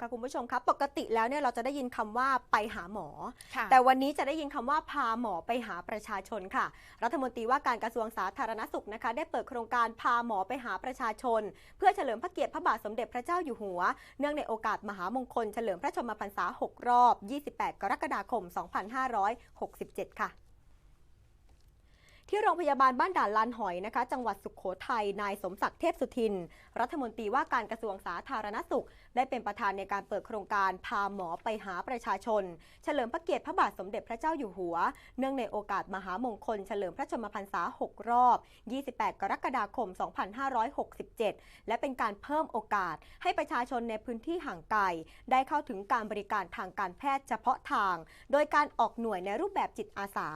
ค่ะคุณผู้ชมครับ ปกติแล้วเนี่ยเราจะได้ยินคำว่าไปหาหมอค่ะแต่วันนี้จะได้ยินคำว่าพาหมอไปหาประชาชนค่ะ รัฐมนตรีว่าการกระทรวงสาธารณสุขนะคะ ได้เปิดโครงการพาหมอไปหาประชาชน เพื่อเฉลิมพระเกียรติพระบาทสมเด็จพระเจ้าอยู่หัว เนื่องในโอกาสมหามงคลเฉลิมพระชนมพรรษา 6 รอบ 28 กรกฎาคม 2567 ค่ะ ที่โรงพยาบาลบ้านด่านลานหอยนะคะ จังหวัดสุขโขทัยนายสมศักดิ์เทพสุทิน รัฐมนตรีว่าการกระทรวงสาธารณสุข ได้เป็นประธานในการเปิดโครงการพาหมอไปหาประชาชน เฉลิมพระเกียรติพระบาทสมเด็จพระเจ้าอยู่หัว เนื่องในโอกาสมหามงคล เฉลิมพระชนมพรรษา 6 รอบ 28 กรกฎาคม 2567 และเป็นการเพิ่มโอกาสให้ประชาชนในพื้นที่ห่างไกลได้เข้าถึงการบริการทางการแพทย์เฉพาะทาง โดยการออกหน่วยในรูปแบบจิตอาสา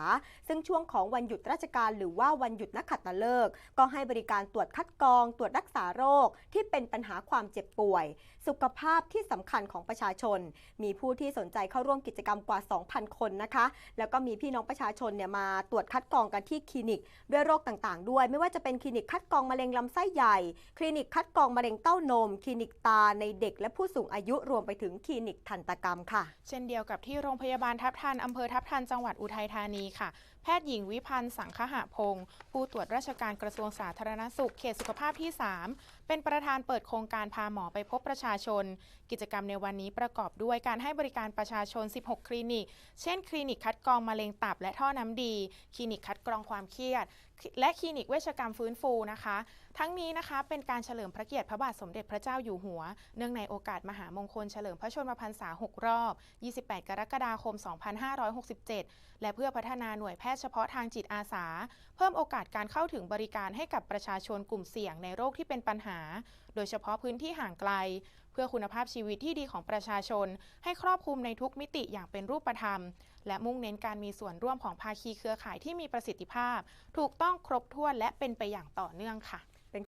ซึ่งช่วงของวันหยุดราชการหรือว่าวันหยุดนักขัตฤกษ์ก็ให้บริการตรวจคัดกรอง ตรวจรักษาโรคที่เป็นปัญหาความเจ็บป่วย สุขภาพที่สำคัญของประชาชน มีผู้ที่สนใจเข้าร่วมกิจกรรมกว่า 2,000 คนนะคะ แล้วก็มีพี่น้องประชาชนเนี่ยมาตรวจคัดกรองกันที่คลินิกด้วยโรคต่างๆ ด้วย ไม่ว่าจะเป็นคลินิกคัดกรองมะเร็งลำไส้ใหญ่ คลินิกคัดกรองมะเร็งเต้านม คลินิกตาในเด็กและผู้สูงอายุรวมไปถึงคลินิกทันตกรรมค่ะ เช่นเดียวกับที่โรงพยาบาลทับทันอำเภอทับทันจังหวัดอุทัยธานีค่ะ แพทย์หญิงวิพันธ์สังคหพงศ์ผู้ตรวจราชการกระทรวงสาธารณสุขเขตสุขภาพที่ 3 เป็นประธานเปิดโครงการพาหมอไปพบประชาชน กิจกรรมในวันนี้ประกอบด้วยการให้บริการประชาชน 16 คลินิก เช่น คลินิกคัดกรองมะเร็งตับและท่อน้ำดี คลินิกคัดกรองความเครียด และคลินิกเวชกรรมฟื้นฟูนะคะ ทั้งนี้นะคะเป็นการเฉลิมพระเกียรติพระบาทสมเด็จพระเจ้าอยู่หัว เนื่องในโอกาสมหามงคลเฉลิมพระชนมพรรษา 6 รอบ 28 กรกฎาคม 2567 และเพื่อพัฒนาหน่วยแพทย์เฉพาะทางจิตอาสา เพิ่มโอกาสการเข้าถึงบริการให้กับประชาชนกลุ่มเสี่ยงในโรคที่เป็นปัญหา โดยเฉพาะพื้นที่ห่างไกลเพื่อคุณภาพชีวิตที่ดีของประชาชน ให้ครอบคลุมในทุกมิติอย่างเป็นรูปธรรม และมุ่งเน้นการมีส่วนร่วมของภาคีเครือข่ายที่มีประสิทธิภาพ ถูกต้องครบถ้วนและเป็นไปอย่างต่อเนื่องค่ะ